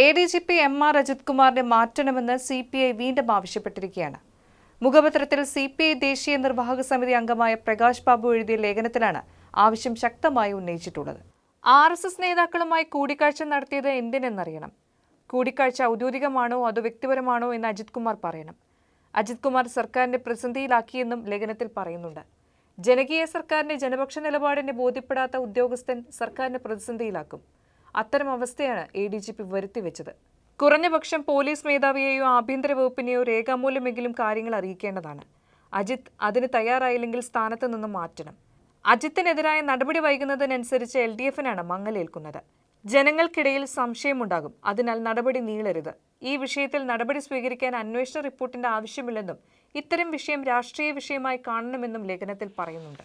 A D G P M R Ajith കുമാറിനെ മാറ്റണമെന്ന് C P I വീണ്ടും ആവശ്യപ്പെട്ടിരിക്കുകയാണ്. മുഖപത്രത്തിൽ സി പി ഐ ദേശീയ നിർവാഹക സമിതി അംഗമായ പ്രകാശ് ബാബു എഴുതിയ ലേഖനത്തിലാണ് ആവശ്യം ശക്തമായി ഉന്നയിച്ചിട്ടുള്ളത്. ആർ എസ് എസ് നേതാക്കളുമായി കൂടിക്കാഴ്ച നടത്തിയത് എന്തിനെന്നറിയണം. കൂടിക്കാഴ്ച ഔദ്യോഗികമാണോ അതോ വ്യക്തിപരമാണോ എന്ന് അജിത് കുമാർ പറയണം. അജിത് കുമാർ സർക്കാരിനെ പ്രതിസന്ധിയിലാക്കിയെന്നും ലേഖനത്തിൽ പറയുന്നുണ്ട്. ജനകീയ സർക്കാരിന്റെ ജനപക്ഷ നിലപാടിനെ ബോധ്യപ്പെടാത്ത ഉദ്യോഗസ്ഥൻ സർക്കാരിനെ പ്രതിസന്ധിയിലാക്കും. അത്തരം അവസ്ഥയാണ് എ ഡി ജി പി വരുത്തിവെച്ചത് കുറഞ്ഞപക്ഷം പോലീസ് മേധാവിയെയോ ആഭ്യന്തര വകുപ്പിനെയോ രേഖാമൂലമെങ്കിലും കാര്യങ്ങൾ അറിയിക്കേണ്ടതാണ്. അജിത് അതിന് തയ്യാറായില്ലെങ്കിൽ സ്ഥാനത്ത് നിന്ന് മാറ്റണം. അജിത്തിനെതിരായ നടപടി വൈകുന്നതിനനുസരിച്ച് എൽ ഡി എഫിനാണ് മങ്ങലേൽക്കുന്നത്. ജനങ്ങൾക്കിടയിൽ സംശയമുണ്ടാകും. അതിനാൽ നടപടി നീളരുത്. ഈ വിഷയത്തിൽ നടപടി സ്വീകരിക്കാൻ അന്വേഷണ റിപ്പോർട്ടിന്റെ ആവശ്യമില്ലെന്നും ഇത്തരം വിഷയം രാഷ്ട്രീയ വിഷയമായി കാണണമെന്നും ലേഖനത്തിൽ പറയുന്നുണ്ട്.